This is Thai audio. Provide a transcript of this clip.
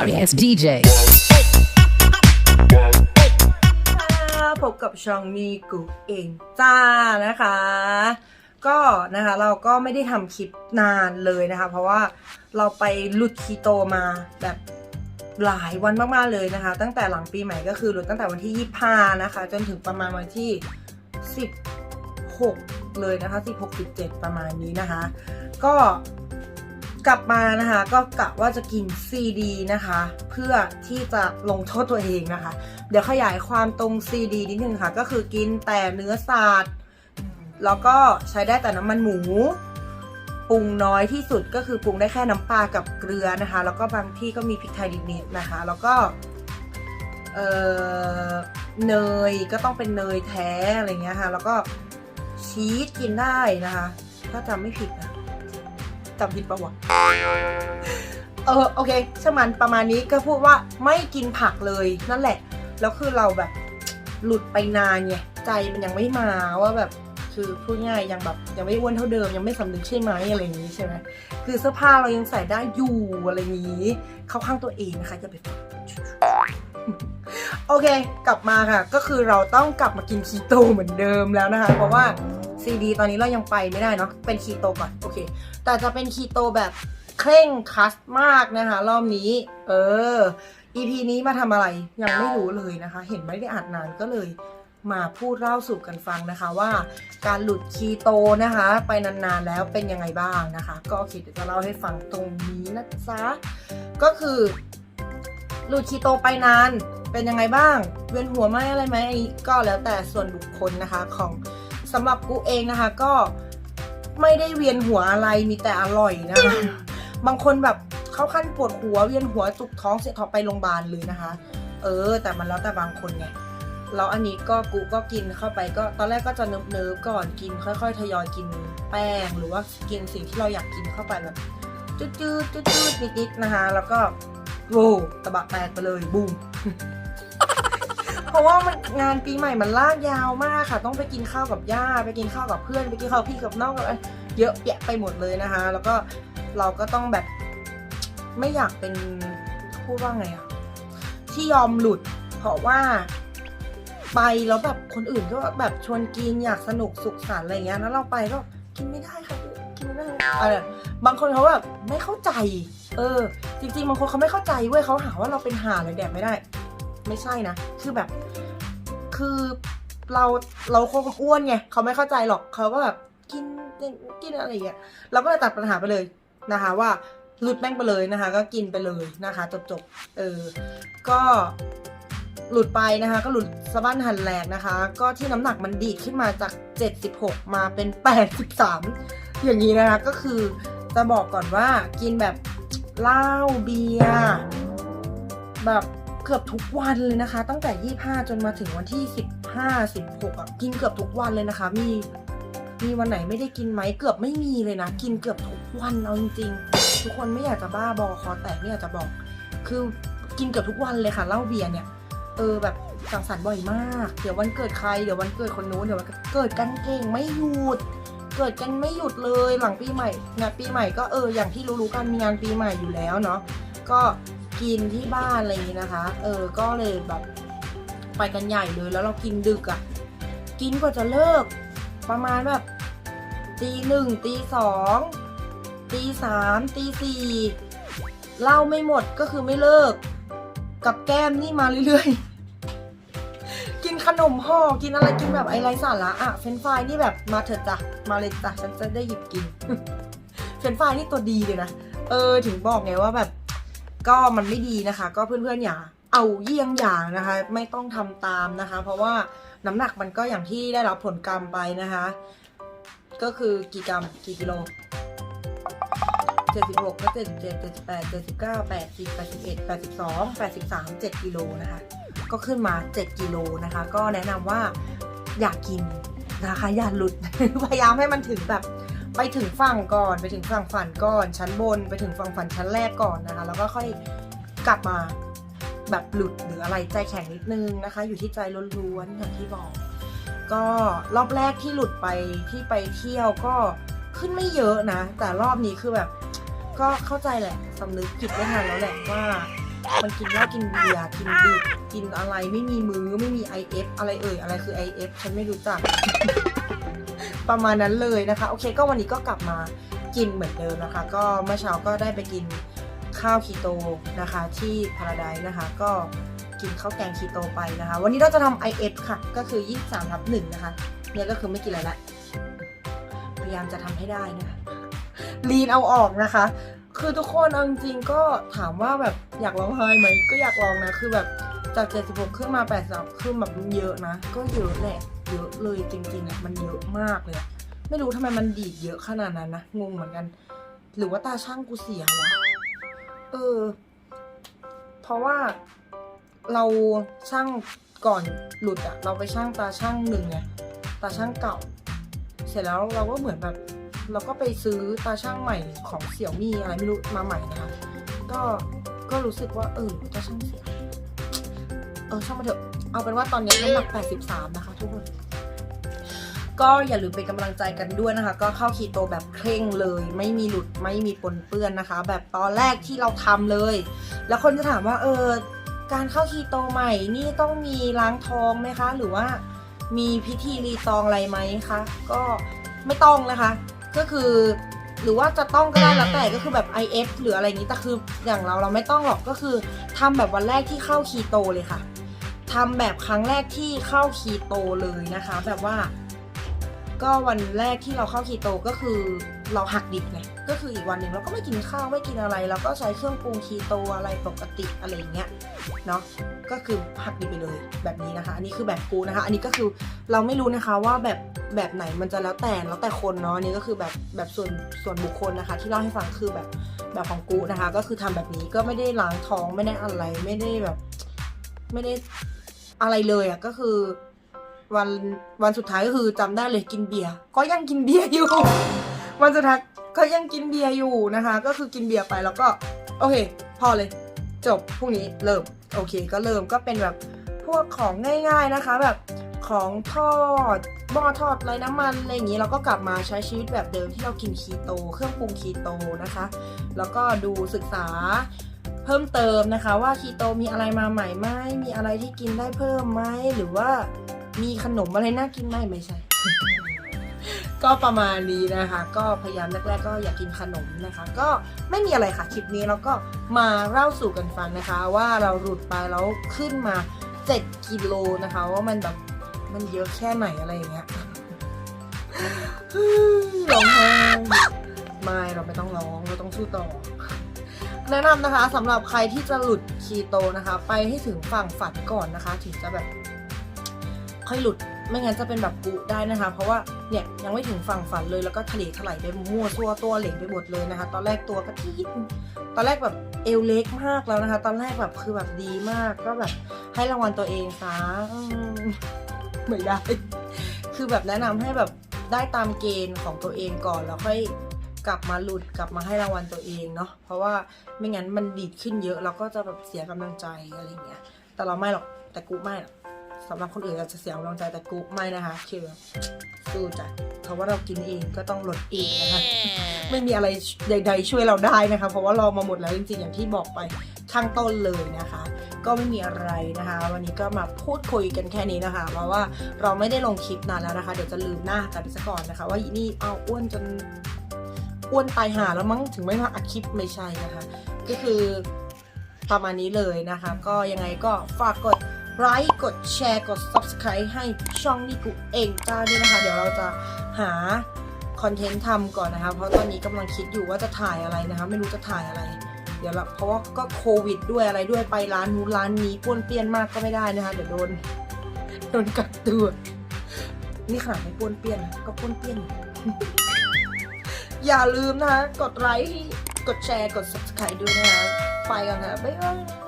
sorry ass DJ. พบกับช่องมีกูเองจ้านะคะ ก็นะคะเราก็ไม่ได้ทำคลิปนานเลยนะคะ เพราะว่าเราไปลุดคีโตมาแบบหลายวันมากๆเลยนะคะ ตั้งแต่หลังปีใหม่ก็คือหลุดตั้งแต่วันที่25นะคะ จนถึงประมาณวันที่16เลยนะคะ16 17ประมาณนี้นะคะ ก็ กลับมานะคะก็กะว่าจะกินซีดีนะคะ เพื่อที่จะลงโทษตัวเองนะคะ เดี๋ยวขยายความตรงซีดีนิดนึงค่ะ ก็คือกินแต่เนื้อสัตว์แล้วก็ใช้ได้แต่น้ำมันหมูปรุงน้อยที่สุดก็คือปรุงได้แค่น้ำปลากับเกลือนะคะ แล้วก็บางที่ก็มีพริกไทยนิดๆนะคะ แล้วก็เออเนยก็ต้องเป็นเนยแท้อะไรเงี้ยค่ะ แล้วก็ชีสกินได้นะคะ ถ้าจำไม่ผิดนะ จำผิดปะวะเออโอเคช่างมันประมาณนี้ก็พูดว่าไม่กินผักเลยนั่นแหละ แล้วคือเราแบบหลุดไปนานไงใจมันยังไม่มาว่าแบบคือพูดง่ายยังแบบยังไม่อ้วนเท่าเดิมยังไม่สำนึกใช่ไหมอะไรอย่างนี้ใช่ไหมคือเสื้อผ้าเรายังใส่ได้อยู่อะไรอย่างนี้ เข้าข้างตัวเองนะคะอย่าไปโอเค กลับมาค่ะ ก็คือเราต้องกลับมากินคีโตเหมือนเดิมแล้วนะคะ เพราะว่า ซีดีตอนนี้เรายังไปไม่ได้เนาะเป็นคีโตก่อนโอเค แต่จะเป็นคีโตแบบเคร่งคัสมากนะคะ รอบนี้ เออ EP นี้มาทำอะไรยังไม่รู้เลยนะคะ เห็นไม่ได้อ่านนานก็เลยมาพูดเล่าสู่กันฟังนะคะว่าการหลุดคีโตนะคะ ไปนานๆแล้วเป็นยังไงบ้างนะคะ ก็โอเคเดี๋ยวจะเล่าให้ฟังตรงนี้นะจ๊ะก็คือ หลุดคีโตไปนานเป็นยังไงบ้าง เวียนหัวไหมอะไรไหมอันนี้ก็แล้วแต่ส่วนบุคคลนะคะของ สำหรับกูเองนะคะ ก็ไม่ได้เวียนหัวอะไรมีแต่อร่อยนะคะ บางคนแบบเข้าขั้นปวดหัวเวียนหัวจุกท้องเสียท้องไปโรงพยาบาลเลยนะคะ เออ แต่มันแล้วแต่บางคนไงแล้วอันนี้ก็กูก็กินเข้าไปก็ตอนแรกก็จะเนิบเนิบๆก่อนกิน ค่อย ๆ ทยอยกินแป้ง หรือว่ากินสิ่งที่เราอยากกินเข้าไปแบบจืดจืดจืดจืดนิดๆนะคะ แล้วก็โว้ตะบะแตกไปเลยบูมเพ ราะว่ามันงานปีใหม่มันลากยาวมากค่ะ ต้องไปกินข้าวกับย่าไปกินข้าวกับเพื่อน ไปกินข้าวพี่กับน้องกับเยอะแยะไปหมดเลยนะคะ แล้วก็เราก็ต้องแบบ ไม่อยากเป็นพูดว่าไงอะที่ยอมหลุด เพราะว่าไปแล้วแบบคนอื่นก็แบบชวนกินอยากสนุกสุขสันต์อะไรเงี้ยแล้วเราไปก็กินไม่ได้ค่ะกินไม่ได้อะไรบางคนเขาแบบไม่เข้าใจ เออ จริงๆบางคนเขาไม่เข้าใจเว้ยเขาหาว่าเราเป็นห่าเลยแดกไม่ได้ ไม่ใช่นะ คือแบบ คือเราเราคงอ้วนไงเขาไม่เข้าใจหรอกเขาก็แบบกินกินอะไรอย่างเงี้ยเราก็เลยตัดปัญหาไปเลยนะคะว่าหลุดแม่งไปเลยนะคะ ก็กินไปเลยนะคะจบจบๆเออก็หลุดไปนะคะ ก็หลุดสะบั้นหันแหลกนะคะ ก็ที่น้ำหนักมันดีดขึ้นมาจาก 76 มาเป็น 83 อย่างนี้นะคะ ก็คือจะบอกก่อนว่ากินแบบเหล้าเบียร์แบบ กือบทุกวันเลยนะคะ ตั้งแต่ 25 จนมาถึงวันที่ 15 16อะกินเกือบทุกวันเลยนะคะ มีมีวันไหนไม่ได้กินไหมเกือบไม่มีเลยนะ กินเกือบทุกวันเอาจริงๆทุกคนไม่อยากจะบ้าบอคอแตกไม่อยากจะบอก คือกินเกือบทุกวันเลยค่ะเหล้าเบียร์เนี่ยเออแบบสังสรรค์บ่อยมาก เดี๋ยววันเกิดใครเดี๋ยววันเกิดคนนู้นเดี๋ยววันเกิดกันเก่งไม่หยุดเกิดกันไม่หยุดเลยหลังปีใหม่งานปีใหม่ก็เอออย่างที่รู้ๆกันมีงานปีใหม่อยู่แล้วเนาะก็ กินที่บ้านอะไรอย่างนี้นะคะ เออ ก็เลยแบบไปกันใหญ่เลยแล้วเรากินดึกอะ่ะ กินกว่าจะเลิก ประมาณแบบตีหนึ่งตีสองตีสามตีสี่เหล้าไม่หมดก็คือไม่เลิก กับแก้มนี่มาเรื่อยๆ กินขนมห่อกินอะไรกินแบบไอไรสาระอะเฟนฟรายนี่แบบมาเถอะจ้ะมาเลยจ้ะฉันจะได้หยิบกิน เฟนฟรายนี่ตัวดีเลยนะเออถึงบอกไงว่าแบบ ก็มันไม่ดีนะคะ ก็เพื่อนๆอย่าเอาเยี่ยงอย่างนะคะ ไม่ต้องทำตามนะคะ เพราะว่าน้ำหนักมันก็อย่างที่ได้รับผลกรรมไปนะคะ ก็คือกี่กรัมกี่กิโลเจ็ดสิบหกก็เจ็ดเจ็ดเจ็ดแปดเจ็ดสิบเก้าแปดสิบแปดสิบเอ็ดแปดสิบสองแปดสิบสามเจ็ดกิโลนะคะ ก็ขึ้นมาเจ็ดกิโลนะคะ ก็แนะนำว่าอย่ากินนะคะอย่าหลุด พยายามให้มันถึงแบบ ไปถึงฝั่งก่อนไปถึงฝั่งฝันก่อนชั้นบน ไปถึงฝั่งฝันชั้นแรกก่อนนะคะ แล้วก็ค่อยกลับมาแบบหลุดหรืออะไรใจแข็งนิดนึงนะคะ อยู่ที่ใจล้วนๆอย่างที่บอก ก็รอบแรกที่หลุดไปที่ไปเที่ยวก็ขึ้นไม่เยอะนะ แต่รอบนี้คือแบบ ก็เข้าใจแหละสำนึกผิดไม่ทันแล้วแหละว่า มันกินเหล้ากินเบียร์กินดึกกินอะไรไม่มีมื้อไม่มี IF อะไรเอ่ยอะไรคือ IF ฉันไม่รู้จัก ประมาณนั้นเลยนะคะ โอเค ก็วันนี้ก็กลับมากินเหมือนเดิมนะคะ ก็เมื่อเช้าก็ได้ไปกินข้าวคีโตนะคะที่พาราไดนะคะ ก็กินข้าวแกงคีโตไปนะคะ วันนี้เราจะทำ IF ค่ะ ก็คือ 23ทับหนึ่งนะคะ เนี่ยก็คือไม่กินอะไรละ พยายามจะทำให้ได้นะคะ ลีนเอาออกนะคะ คือทุกคนเอาจริงก็ถามว่าแบบอยากร้องไห้ไหม ก็อยากลองนะ คือแบบจาก 76 ขึ้นมา 83 ขึ้นแบบเยอะนะ ก็เยอะแหละ เยอะเลยจริงๆอะมันเยอะมากเลยไม่รู้ทำไมมันดีดเยอะขนาดนั้นนะงงเหมือนกัน หรือว่าตาช่างกูเสียวะเออ เพราะว่าเราช่างก่อนหลุดอะเราไปช่างตาช่างหนึ่งไงตาช่างเก่า เสร็จแล้วเราก็เหมือนแบบ เราก็ไปซื้อตาช่างใหม่ของเสี่ยวมี่อะไรไม่รู้มาใหม่นะคะก็ก็รู้สึกว่าเออตาช่างเสียเออช่างมาเถอะเอาเป็นว่าตอนนี้น้ำหนัก83 นะคะทุกคน ก็อย่าลืมเป็นกำลังใจกันด้วยนะคะ ก็เข้าคีโตแบบเคร่งเลย ไม่มีหลุดไม่มีปนเปื้อนนะคะ แบบตอนแรกที่เราทำเลย แล้วคนจะถามว่าเออการเข้าคีโตใหม่นี่ต้องมีล้างท้องไหมคะ หรือว่ามีพิธีรีตองอะไรไหมคะ ก็ไม่ต้องนะคะ ก็คือหรือว่าจะต้องก็ได้แล้วแต่ก็คือแบบ IF หรืออะไรอย่างนี้แต่คืออย่างเราเราไม่ต้องหรอกก็คือทำแบบวันแรกที่เข้าคีโตเลยค่ะทำแบบครั้งแรกที่เข้าคีโตเลยนะคะ แบบว่า ก็วันแรกที่เราเข้าคีโตก็คือเราหักดิบไงก็คืออีกวันหนึ่งเราก็ไม่กินข้าวไม่กินอะไรเราก็ใช้เครื่องปรุงคีโตอะไรปกติอะไรอย่างเงี้ยเนาะก็คือหักดิบไปเลยแบบนี้นะคะ อันนี้คือแบบกูนะคะ อันนี้ก็คือเราไม่รู้นะคะว่าแบบแบบไหนมันจะแล้วแต่แล้วแต่คนเนาะนนี้ก็คือแบบแบบส่วนส่วนบุคคลนะคะ ที่เล่าให้ฟังคือแบบแบบของกูนะคะ ก็คือทำแบบนี้ก็ไม่ได้ล้างท้องไม่ได้อะไรไม่ได้แบบ ไม่ได้อะไรเลยอะ่ะก็คือ วันวันสุดท้ายก็คือจำได้เลยกินเบียร์ก็ยังกินเบียร์อยู่ วันสุดท้ายก็ยังกินเบียร์อยู่นะคะ ก็คือกินเบียร์ไปแล้วก็ โอเค พอเลย จบพรุ่งนี้เริ่มโอเค ก็เริ่มก็เป็นแบบพวกของง่าย ๆนะคะ แบบของทอดหม้อทอดไร้น้ำมันอะไรอย่างนี้เราก็กลับมาใช้ชีวิตแบบเดิมที่เรากินคีโต เครื่องปรุงคีโตนะคะ แล้วก็ดูศึกษาเพิ่มเติมนะคะ ว่าคีโตมีอะไรมาใหม่ไหมมีอะไรที่กินได้เพิ่มไหมหรือว่า มีขนมอะไรน่ากินไหมไม่ใช่ ก็ประมาณนี้นะคะ ก็พยายามแรกๆก็อยากกินขนมนะคะ ก็ไม่มีอะไรค่ะคลิปนี้เราก็มาเล่าสู่กันฟังนะคะ ว่าเราหลุดไปแล้วขึ้นมา 7กิโลนะคะ ว่ามันแบบมันเยอะแค่ไหนอะไรอย่างเงี้ยร้องไห้ไม่เราไม่ต้องร้องเราต้องสู้ต่อแนะนำนะคะสำหรับใครที่จะหลุดคีโตนะคะ ไปให้ถึงฝั่งฝันก่อนนะคะ ถึงจะแบบ ค่อยหลุด ไม่งั้นจะเป็นแบบกุได้นะคะ เพราะว่าเนี่ยยังไม่ถึงฝั่งฝันเลยแล้วก็ทะเลถลายไปมั่วซั่วตัวเหล็กไปหมดเลยนะคะ ตอนแรกตัวก็ทีดตอนแรกแบบเอวเล็กมากแล้วนะคะ ตอนแรกแบบคือแบบดีมากก็แบบให้รางวัลตัวเองซะไม่ได้ คือแบบแนะนำให้แบบได้ตามเกณฑ์ของตัวเองก่อนแล้วค่อยกลับมาหลุดกลับมาให้รางวัลตัวเองเนาะเพราะว่าไม่งั้นมันดีดขึ้นเยอะเราก็จะแบบเสียกำลังใจอะไรเงี้ยแต่เราไม่หรอกแต่กูไม่หรอก สำหรับคนอื่นอาจจะเสียกำลังใจแต่กูไม่นะคะคือสู้จ้ะเพราะว่าเรากินเองก็ต้องลดเองนะคะ ไม่มีอะไรใด ๆ ช่วยเราได้นะคะ เพราะว่าเรามาหมดแล้วจริงๆอย่างที่บอกไปข้างต้นเลยนะคะ ก็ไม่มีอะไรนะคะ วันนี้ก็มาพูดคุยกันแค่นี้นะคะเพราะว่าเราไม่ได้ลงคลิปนานแล้วนะคะ เดี๋ยวจะลืมหน้ากันไปซะก่อนนะคะ ว่าอีนี่เอาอ้วนจนอ้วนตายหาแล้วมั้งถึงไม่มาอัดคลิปไม่ใช่นะคะ ก็คือประมาณนี้เลยนะคะ ก็ยังไงก็ฝากกด ไลค์กดแชร์กด subscribe ให้ช่องนิกุเองจ้าด้วยนะคะ เดี๋ยวเราจะหาคอนเทนต์ทำก่อนนะคะ เพราะตอนนี้กำลังคิดอยู่ว่าจะถ่ายอะไรนะคะ ไม่รู้จะถ่ายอะไร เดี๋ยวเราเพราะว่าก็โควิดด้วยอะไรด้วยไปร้านนู้นร้านนี้ป้วนเปี้ยนมากก็ไม่ได้นะคะ เดี๋ยวโดนโดนกักตัวนี่ขนาดไม่ป้วนเปี้ยนก็ป้วนเปี้ยน อย่าลืมนะคะ กดไลค์กดแชร์กด subscribe ด้วยนะคะ ไปกันนะ บ๊ายบาย